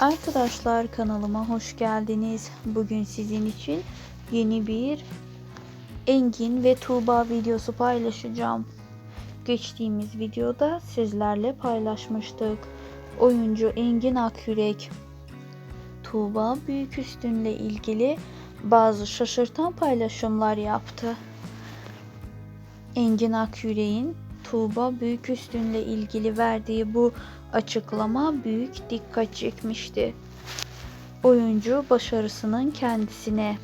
Arkadaşlar kanalıma hoş geldiniz. Bugün sizin için yeni bir Engin ve Tuğba videosu paylaşacağım. Geçtiğimiz videoda sizlerle paylaşmıştık. Oyuncu Engin Akyürek, Tuğba Büyüküstün'le ilgili bazı şaşırtan paylaşımlar yaptı. Engin Akyürek'in Tuğba Büyüküstün'le ilgili verdiği bu açıklama büyük dikkat çekmişti. Oyuncu başarısının kendisine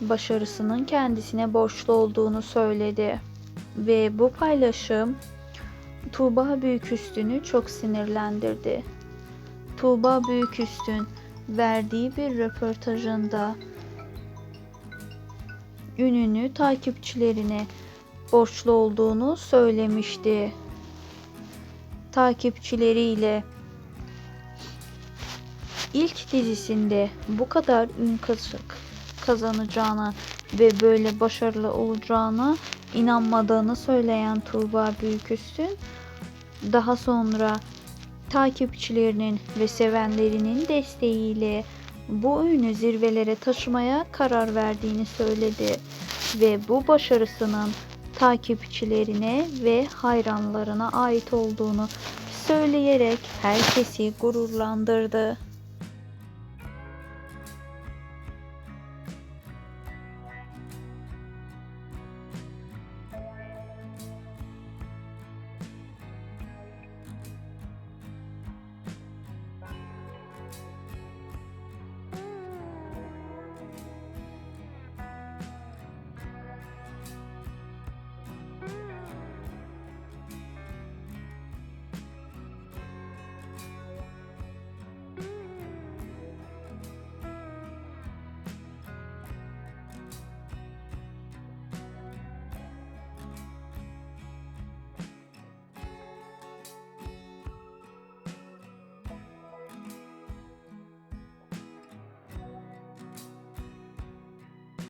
başarısının kendisine borçlu olduğunu söyledi ve bu paylaşım Tuğba Büyüküstün'ü çok sinirlendirdi. Tuğba Büyüküstün verdiği bir röportajında ününü takipçilerine borçlu olduğunu söylemişti. Takipçileriyle ilk dizisinde bu kadar ün kazanacağına ve böyle başarılı olacağına inanmadığını söyleyen Tuğba Büyüküstün daha sonra takipçilerinin ve sevenlerinin desteğiyle bu ünü zirvelere taşımaya karar verdiğini söyledi ve bu başarısının takipçilerine ve hayranlarına ait olduğunu söyleyerek herkesi gururlandırdı.